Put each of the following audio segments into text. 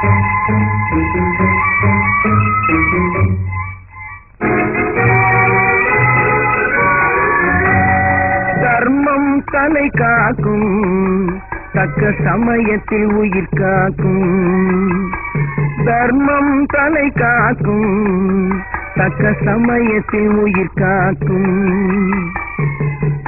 தர்மம் தலை காக்கும் தக்க சமயத்தில் உயிர் காக்கும். தர்மம் தலை காக்கும் தக்க சமயத்தில் உயிர் காக்கும்.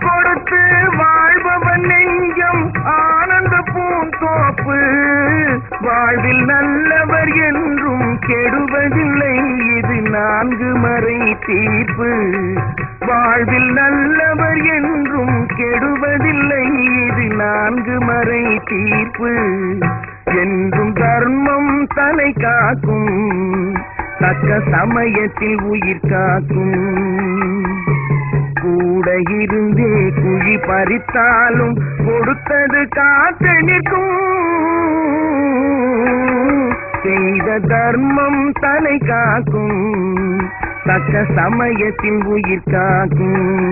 கொடுத்து வாழ்பவன் நெஞ்சம் ஆனந்த பூந்தோப்பு. வாழ்வில் நல்லவர் என்றும் கெடுவதில்லை இது நான்கு மறை தீர்ப்பு. வாழ்வில் நல்லவர் என்றும் கெடுவதில்லை இது நான்கு மறை தீர்ப்பு. என்றும் தர்மம் தலை காக்கும் தக்க சமயத்தில் உயிர் காக்கும். கூட இருந்தே குழி பறித்தாலும் கொடுத்தது காத்து செய்த தர்மம் தலை காக்கும். தக்க சமயத்தின் உயிர் காக்கும்.